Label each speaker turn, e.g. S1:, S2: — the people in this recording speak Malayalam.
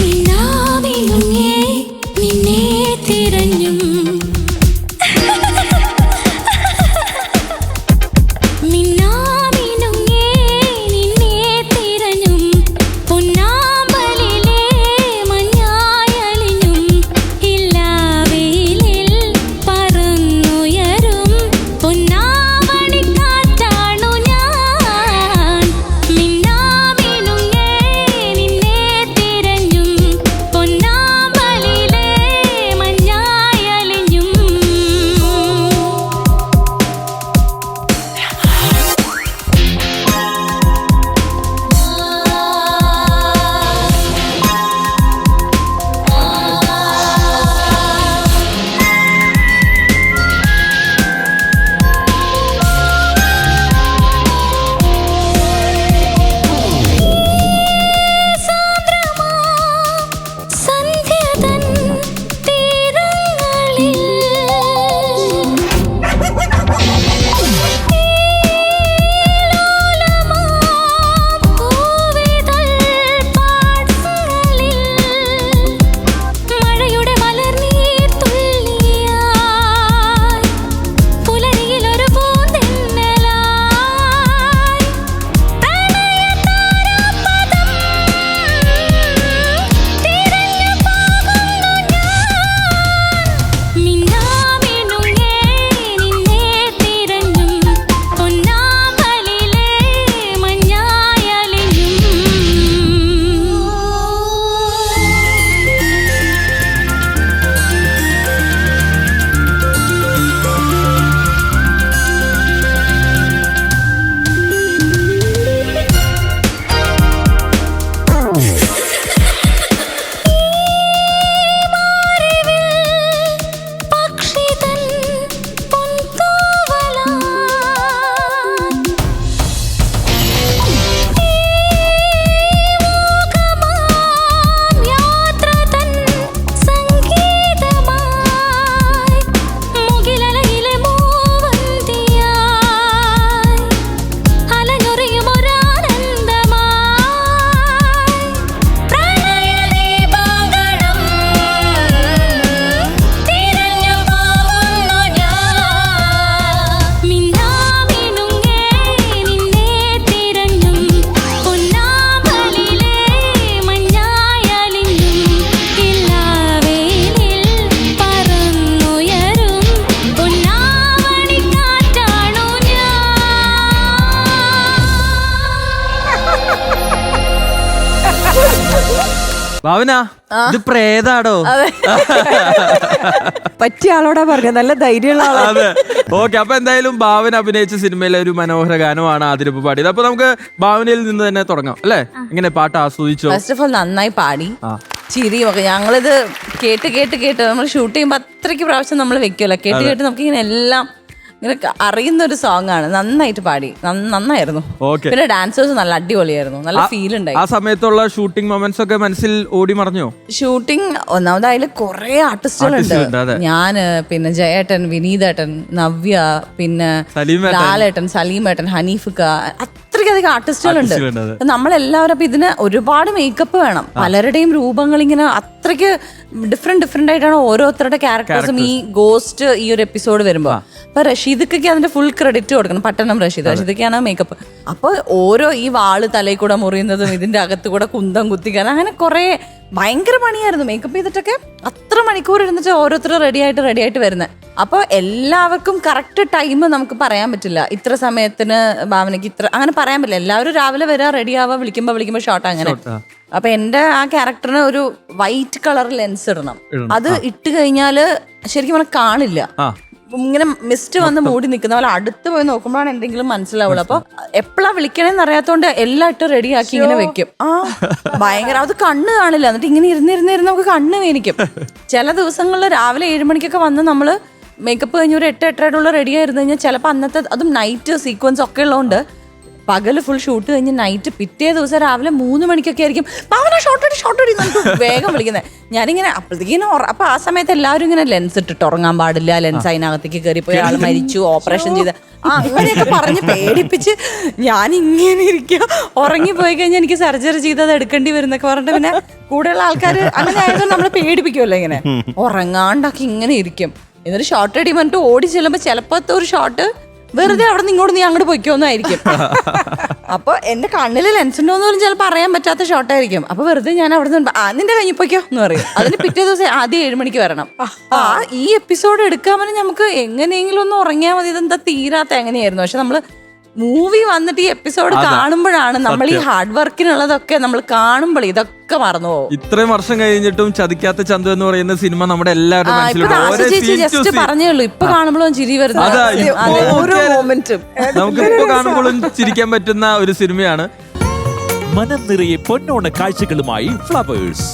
S1: മിന്നാമിനുങ്ങേ
S2: ഭാവന ഇത് പ്രേതാടോ?
S3: പറ്റിയ ആളോടാ പറഞ്ഞ നല്ല ധൈര്യമുള്ള ആളാ.
S2: അതെ. ഓക്കെ അപ്പൊ എന്തായാലും ഭാവന അഭിനയിച്ച സിനിമയിലെ ഒരു മനോഹര ഗാനമാണ് ആതിരപ്പ് പാടിയത്. അപ്പൊ നമുക്ക് ഭാവനയിൽ നിന്ന് തന്നെ തുടങ്ങാം അല്ലെ? ഇങ്ങനെ പാട്ട് ആസ്വദിച്ചോ?
S3: ഫസ്റ്റ് ഓഫ് ഓൾ നന്നായി പാടി. ചിരിയും ഒക്കെ ഞങ്ങളിത് കേട്ട് കേട്ട് കേട്ട് നമ്മൾ ഷൂട്ട് ചെയ്യുമ്പോൾ അത്രയ്ക്ക് പ്രാവശ്യം നമ്മൾ വെക്കുമല്ലോ കേട്ട് കേട്ട് നമുക്ക് ഇങ്ങനെ എല്ലാം ഇങ്ങനെ അറിയുന്ന ഒരു സോങ് ആണ്. നന്നായിട്ട് പാടി. നന്ന- നന്നായിരുന്നു.
S2: Okay.
S3: പിന്നെ ഡാൻസേഴ്സ് നല്ല അടിപൊളിയായിരുന്നു. നല്ല ഫീൽ ഉണ്ടായി.
S2: ആ സമയത്തുള്ള ഷൂട്ടിംഗ് മൊമെന്റ്സ് ഒക്കെ മനസ്സിൽ ഓടി മറിഞ്ഞോ?
S3: ഷൂട്ടിംഗ് ഒന്നാമത് അതിൽ കുറെ ആർട്ടിസ്റ്റുകളുണ്ട്
S2: അതെ.
S3: ഞാൻ പിന്നെ ജയേട്ടൻ വിനീതേട്ടൻ നവ്യ പിന്നെ
S2: സലീമേട്ടൻ.
S3: ലാലേട്ടൻ സലീമേട്ടൻ ഹനീഫിക്ക അത്രയ്ക്കധികം ആർട്ടിസ്റ്റുകളുണ്ട് നമ്മളെല്ലാവരും അപ്പൊ ഇതിന് ഒരുപാട് മേക്കപ്പ് വേണം. പലരുടെയും രൂപങ്ങൾ ഇങ്ങനെ അത്രയ്ക്ക് ഡിഫറെന്റ് ഡിഫറെന്റ് ആയിട്ടാണ് ഓരോരുത്തരുടെ ക്യാരക്ടേഴ്സും ഈ ഗോസ്റ്റ് ഈ ഒരു എപ്പിസോഡ് വരുമ്പോ. അപ്പൊ റഷീദക്കൊക്കെ അതിന്റെ ഫുൾ ക്രെഡിറ്റ് കൊടുക്കണം. പട്ടണം റഷീദ്. റഷീദക്കാണ് മേക്കപ്പ് അപ്പൊ ഓരോ ഈ വാൾ തലയിൽ കൂടെ മുറിയുന്നതും ഇതിന്റെ അകത്ത് കൂടെ കുന്തം കുത്തിക്കാൻ അങ്ങനെ കുറെ ഭയങ്കര പണിയായിരുന്നു. മേക്കപ്പ് ചെയ്തിട്ടൊക്കെ അത്ര മണിക്കൂർ ഇരുന്നിട്ട് ഓരോരുത്തർ റെഡി ആയിട്ട് റെഡി ആയിട്ട് വരുന്നത് അപ്പൊ എല്ലാവർക്കും കറക്റ്റ് ടൈം നമുക്ക് പറയാൻ പറ്റില്ല. ഇത്ര സമയത്തിന് ഭാവനയ്ക്ക് ഇത്ര അങ്ങനെ പറയാൻ പറ്റില്ല. എല്ലാവരും രാവിലെ വരാ റെഡി ആവാ വിളിക്കുമ്പോൾ വിളിക്കുമ്പോൾ ഷോർട്ട് അങ്ങനെ. അപ്പൊ എന്റെ ആ ക്യാരക്ടറിന് ഒരു വൈറ്റ് കളർ ലെൻസ് ഇടണം. അത് ഇട്ട് കഴിഞ്ഞാൽ ശരിക്കും പറഞ്ഞാൽ കാണില്ല.
S2: ആ.
S3: ഇങ്ങനെ മിസ്റ്റ് വന്ന് മൂടി നിൽക്കുന്ന പോലെ അടുത്ത് പോയി നോക്കുമ്പോഴാണ് എന്തെങ്കിലും മനസ്സിലാവുള്ളൂ. അപ്പൊ എപ്പോഴാ വിളിക്കണേന്ന് അറിയാത്തോണ്ട് എല്ലാം ഇട്ട് റെഡിയാക്കി ഇങ്ങനെ വെക്കും. ആ ഭയങ്കര അത് കണ്ണ് കാണില്ല. എന്നിട്ട് ഇങ്ങനെ ഇരുന്നിരുന്നിരുന്ന് നമുക്ക് കണ്ണ് വേനിക്കും. ചില ദിവസങ്ങളിൽ രാവിലെ ഏഴ് മണിക്കൊക്കെ വന്ന് നമ്മൾ മേക്കപ്പ് കഴിഞ്ഞ് ഒരു എട്ട് എട്ടരയോടുള്ള റെഡി ആയിരുന്നു കഴിഞ്ഞാൽ ചിലപ്പോൾ അന്നത്തെ അതും നൈറ്റ് സീക്വൻസ് ഒക്കെ ഉള്ളതുകൊണ്ട് പകൽ ഫുൾ ഷൂട്ട് കഴിഞ്ഞ് നൈറ്റ് പിറ്റേ ദിവസം രാവിലെ മൂന്ന് മണിക്കൊക്കെ ആയിരിക്കും പാവന ഷോർട്ട് അടി ഷോർട്ട് അടി നമുക്ക് വേഗം വിളിക്കുന്നത് ഞാനിങ്ങനെ അപ്പോഴത്തേക്കിനും അപ്പൊ ആ സമയത്ത് എല്ലാവരും ഇങ്ങനെ ലെൻസ് ഇട്ടിട്ട് ഉറങ്ങാൻ പാടില്ല ലെൻസ് അതിനകത്തേക്ക് കയറിപ്പോയി ആൾ മരിച്ചു ഓപ്പറേഷൻ ചെയ്ത്. ആ അങ്ങനെയൊക്കെ പറഞ്ഞ് പേടിപ്പിച്ച് ഞാൻ ഇങ്ങനെ ഇരിക്കുക ഉറങ്ങി പോയി കഴിഞ്ഞാൽ എനിക്ക് സർജറി ചെയ്തത് എടുക്കേണ്ടി വരുന്നൊക്കെ പറഞ്ഞിട്ട് പിന്നെ കൂടെയുള്ള ആൾക്കാർ അങ്ങനെ ആയതുകൊണ്ട് നമ്മളെ പേടിപ്പിക്കുമല്ലോ ഇങ്ങനെ. ഉറങ്ങാണ്ടൊക്കെ ഇങ്ങനെ ഇരിക്കും. എന്നിട്ട് ഷോർട്ട് അടി പറഞ്ഞിട്ട് ഓടി ചെല്ലുമ്പോൾ ചിലപ്പോഴത്തെ ഒരു ഷോട്ട് വെറുതെ അവിടെ നിന്ന് ഇങ്ങോട്ട് നീ അങ്ങോട്ട് പൊയ്ക്കോന്നായിരിക്കും. അപ്പൊ എന്റെ കണ്ണിൽ ലെൻസ് ഉണ്ടോന്ന് പറഞ്ഞാൽ ചിലപ്പോൾ അറിയാൻ പറ്റാത്ത ഷോട്ടായിരിക്കും അപ്പൊ വെറുതെ ഞാൻ അവിടെ നിന്ന് ആ നിന്റെ കഞ്ഞി പൊയ്ക്കോ എന്ന് പറയും. അതിന് പിറ്റേ ദിവസം ആദ്യം ഏഴ് മണിക്ക് വരണം. ആ ഈ എപ്പിസോഡ് എടുക്കാൻ നമുക്ക് എങ്ങനെയെങ്കിലും ഒന്ന് ഉറങ്ങിയാൽ മതി. ഇതെന്താ തീരാത്ത എങ്ങനെയായിരുന്നു. പക്ഷെ നമ്മൾ മൂവി വന്നിട്ട് ഈ എപ്പിസോഡ് കാണുമ്പോഴാണ് നമ്മൾ ഈ ഹാർഡ് വർക്കിനുള്ളതൊക്കെ നമ്മൾ കാണുമ്പോൾ ഇതൊക്കെ മറന്നു പോകും.
S2: ഇത്രയും വർഷം കഴിഞ്ഞിട്ടും ചതിക്കാത്ത ചന്തു എന്ന് പറയുന്ന സിനിമ നമ്മുടെ എല്ലാവരുടെ to
S3: ജസ്റ്റ്
S2: scene.
S3: പറഞ്ഞേ ഉള്ളൂ. ഇപ്പൊ കാണുമ്പോഴും ചിരി വരുന്നത്
S2: നമുക്ക് ഇപ്പൊ കാണുമ്പോഴും ചിരിക്കാൻ പറ്റുന്ന ഒരു സിനിമയാണ്.
S4: മനം നിറയെ പൊന്നോണ കാഴ്ചകളുമായി ഫ്ലവേഴ്സ്